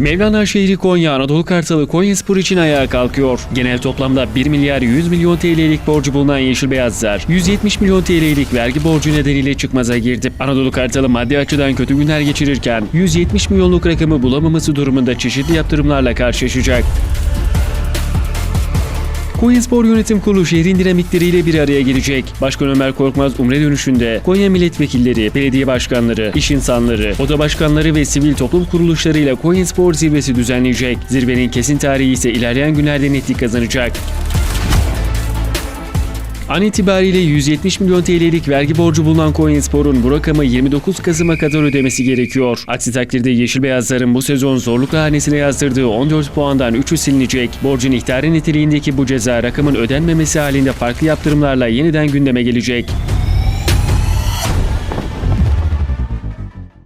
Mevlana şehri Konya, Anadolu Kartalı Konyaspor için ayağa kalkıyor. Genel toplamda 1 milyar 100 milyon TL'lik borcu bulunan Yeşil Beyazlar, 170 milyon TL'lik vergi borcu nedeniyle çıkmaza girdi. Anadolu Kartalı maddi açıdan kötü günler geçirirken 170 milyonluk rakamı bulamaması durumunda çeşitli yaptırımlarla karşılaşacak. Konyaspor Yönetim Kurulu şehrin dinamikleriyle bir araya gelecek. Başkan Ömer Korkmaz Umre dönüşünde Konya milletvekilleri, belediye başkanları, iş insanları, oda başkanları ve sivil toplum kuruluşlarıyla Konyaspor zirvesi düzenleyecek. Zirvenin kesin tarihi ise ilerleyen günlerde netlik kazanacak. An itibariyle 170 milyon TL'lik vergi borcu bulunan Konyaspor'un bu rakamı 29 Kasım'a kadar ödemesi gerekiyor. Aksi takdirde Yeşil Beyazların bu sezon zorlukla hanesine yazdırdığı 14 puandan 3'ü silinecek. Borcun ihtarı niteliğindeki bu ceza rakamın ödenmemesi halinde farklı yaptırımlarla yeniden gündeme gelecek.